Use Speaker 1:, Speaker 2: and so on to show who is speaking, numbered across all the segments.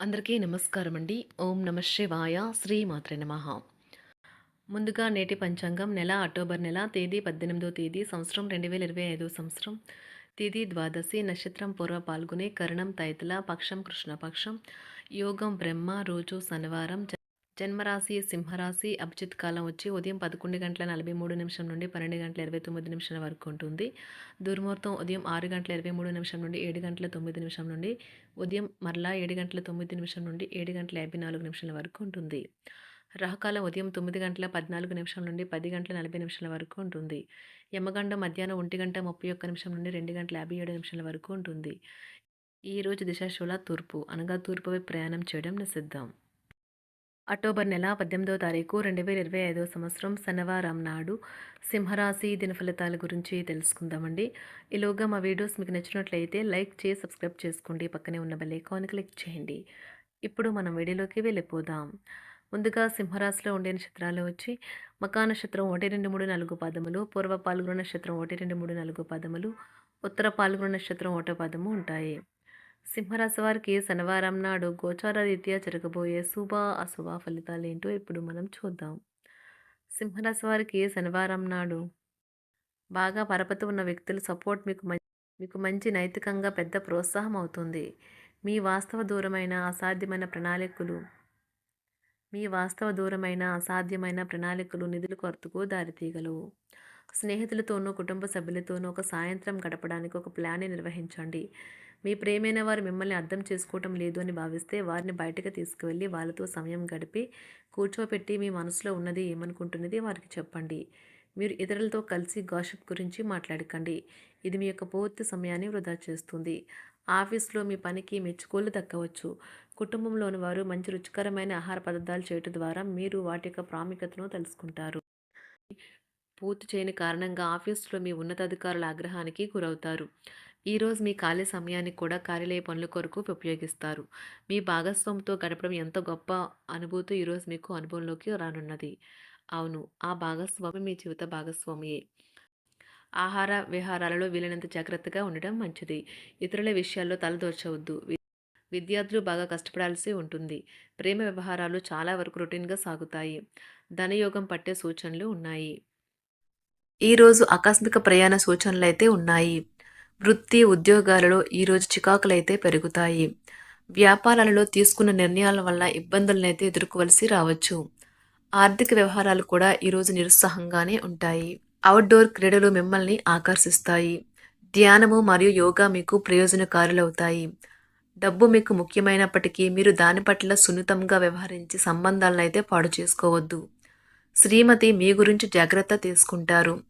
Speaker 1: అందరికీ నమస్కారం అండి ఓం నమ శివాయ. శ్రీ మాత్రే నమ. ముందుగా నేటి పంచాంగం నెల అక్టోబర్ నెల తేదీ పద్దెనిమిదో తేదీ సంవత్సరం రెండు వేల ఇరవై ఐదో సంవత్సరం. తేదీ ద్వాదశి నక్షత్రం పూర్వ పాల్గొనే కరణం తైతల పక్షం కృష్ణపక్షం. యోగం బ్రహ్మ రోజు శనివారం జన్మరాశి సింహరాశి అభిజిత్ కాలం వచ్చి ఉదయం పదకొండు గంటల నలభై మూడు నిమిషం నుండి పన్నెండు గంటల ఇరవై తొమ్మిది నిమిషాల వరకు ఉంటుంది. దుర్ముహూర్తం ఉదయం ఆరు గంటల ఇరవై మూడు నిమిషం నుండి ఏడు గంటల తొమ్మిది నిమిషం నుండి ఉదయం మరలా ఏడు గంటల తొమ్మిది నిమిషం నుండి ఏడు గంటల యాభై నాలుగు నిమిషాల వరకు ఉంటుంది. రాహకాలం ఉదయం తొమ్మిది గంటల పద్నాలుగు నిమిషం నుండి పది గంటల నలభై నిమిషాల వరకు ఉంటుంది. యమగండం మధ్యాహ్నం ఒంటి గంట ముప్పై ఒక్క నిమిషం నుండి రెండు గంటల యాభై ఏడు నిమిషాల వరకు ఉంటుంది. ఈ రోజు దిశాశూల తూర్పు అనగా తూర్పు వైపు ప్రయాణం చేయడం నిషిద్దాం అక్టోబర్ నెల పద్దెనిమిదవ తారీఖు రెండు వేల ఇరవై ఐదవ సంవత్సరం శనివారం నాడు సింహరాశి దిన ఫలితాల గురించి తెలుసుకుందామండి. ఈలోగా మా వీడియోస్ మీకు నచ్చినట్లయితే లైక్ చేసి సబ్స్క్రైబ్ చేసుకోండి. పక్కనే ఉన్న బెల్ ఐకాన్ క్లిక్ చేయండి. ఇప్పుడు మనం వీడియోలోకి వెళ్ళిపోదాం. ముందుగా సింహరాశిలో ఉండే నక్షత్రాలు వచ్చి మకా నక్షత్రం ఒకటి రెండు మూడు నాలుగు పాదములు పూర్వ పాల్గొన నక్షత్రం ఒకటి రెండు మూడు నాలుగు పాదములు ఉత్తర పాల్గొన నక్షత్రం ఒకటో పాదము ఉంటాయి. సింహరాశి వారికి శనివారం నాడు గోచార రీత్యా జరగబోయే శుభ అశుభ ఫలితాలు ఏంటో ఇప్పుడు మనం చూద్దాం. సింహరాశి వారికి శనివారం నాడు బాగా పరపతి ఉన్న వ్యక్తుల సపోర్ట్ మీకు మీకు మంచి నైతికంగా పెద్ద ప్రోత్సాహం అవుతుంది. మీ వాస్తవ దూరమైన అసాధ్యమైన ప్రణాళికలు మీ వాస్తవ దూరమైన అసాధ్యమైన ప్రణాళికలు నిధుల కొరతకు దారితీయగలవు స్నేహితులతోనూ కుటుంబ సభ్యులతోనూ ఒక సాయంత్రం గడపడానికి ఒక ప్లాన్ని నిర్వహించండి. మీ ప్రేమైన వారు మిమ్మల్ని అర్థం చేసుకోవటం లేదు అని భావిస్తే వారిని బయటకు తీసుకువెళ్ళి వాళ్ళతో సమయం గడిపి కూర్చోపెట్టి మీ మనసులో ఉన్నది ఏమనుకుంటున్నది వారికి చెప్పండి. మీరు ఇతరులతో కలిసి గాషిప్ గురించి మాట్లాడకండి. ఇది మీ యొక్క పూర్తి సమయాన్ని వృధా చేస్తుంది. ఆఫీస్లో మీ పనికి మెచ్చుకోలు దక్కవచ్చు. కుటుంబంలోని వారు మంచి రుచికరమైన ఆహార పదార్థాలు చేయటం ద్వారా మీరు వాటి యొక్క ప్రాముఖ్యతను తెలుసుకుంటారు. పూర్తి చేయని కారణంగా ఆఫీసులో మీ ఉన్నతాధికారుల ఆగ్రహానికి గురవుతారు. ఈరోజు మీ ఖాళీ సమయాన్ని కూడా కార్యాలయ పనుల కొరకు ఉపయోగిస్తారు. మీ భాగస్వామితో గడపడం ఎంత గొప్ప అనుభూతి ఈరోజు మీకు అనుభవంలోకి రానున్నది. అవును ఆ భాగస్వామి మీ జీవిత భాగస్వామియే. ఆహార విహారాలలో వీలైనంత జాగ్రత్తగా ఉండడం మంచిది. ఇతరుల విషయాల్లో తలదోర్చవద్దు విద్యార్థులు బాగా కష్టపడాల్సి ఉంటుంది. ప్రేమ వ్యవహారాలు చాలా వరకు రొటీన్గా సాగుతాయి. ధనయోగం పట్టే సూచనలు ఉన్నాయి. ఈరోజు ఆకస్మిక ప్రయాణ సూచనలు అయితే ఉన్నాయి. వృత్తి ఉద్యోగాలలో ఈరోజు చికాకులైతే పెరుగుతాయి. వ్యాపారాలలో తీసుకున్న నిర్ణయాల వల్ల ఇబ్బందులనైతే ఎదుర్కోవలసి రావచ్చు. ఆర్థిక వ్యవహారాలు కూడా ఈరోజు నిరుత్సాహంగానే ఉంటాయి. అవుట్డోర్ క్రీడలు మిమ్మల్ని ఆకర్షిస్తాయి. ధ్యానము మరియు యోగా మీకు ప్రయోజనకారులవుతాయి. డబ్బు మీకు ముఖ్యమైనప్పటికీ మీరు దాని పట్ల సున్నితంగా వ్యవహరించి సంబంధాలను అయితే పాడు చేసుకోవద్దు. శ్రీమతి మీ గురించి జాగ్రత్త తీసుకుంటారు.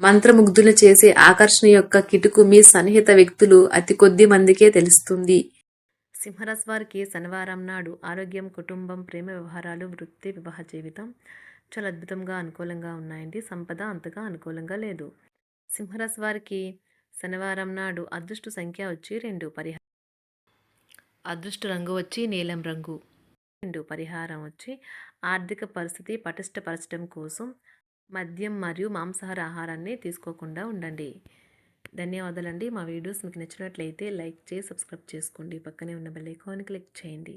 Speaker 1: మంత్రముగ్ధులు చేసే ఆకర్షణ యొక్క కిటుకు మీ సన్నిహిత వ్యక్తులు అతి కొద్ది మందికే తెలుస్తుంది. సింహరాశి వారికి శనివారం నాడు ఆరోగ్యం కుటుంబం ప్రేమ వ్యవహారాలు వృత్తి వివాహ జీవితం చాలా అద్భుతంగా అనుకూలంగా ఉన్నాయండి. సంపద అంతగా అనుకూలంగా లేదు. సింహరాశి వారికి శనివారం నాడు అదృష్ట సంఖ్య వచ్చి రెండు పరిహారం అదృష్ట రంగు వచ్చి నీలం రంగు. రెండు పరిహారం వచ్చి ఆర్థిక పరిస్థితి పటిష్టపరచడం కోసం మద్యం మరియు మాంసాహార ఆహారాన్ని తీసుకోకుండా ఉండండి. ధన్యవాదాలండి. మా వీడియోస్ మీకు నచ్చినట్లయితే లైక్ చేసి సబ్స్క్రైబ్ చేసుకోండి. పక్కనే ఉన్న బెల్ ఐకాన్ క్లిక్ చేయండి.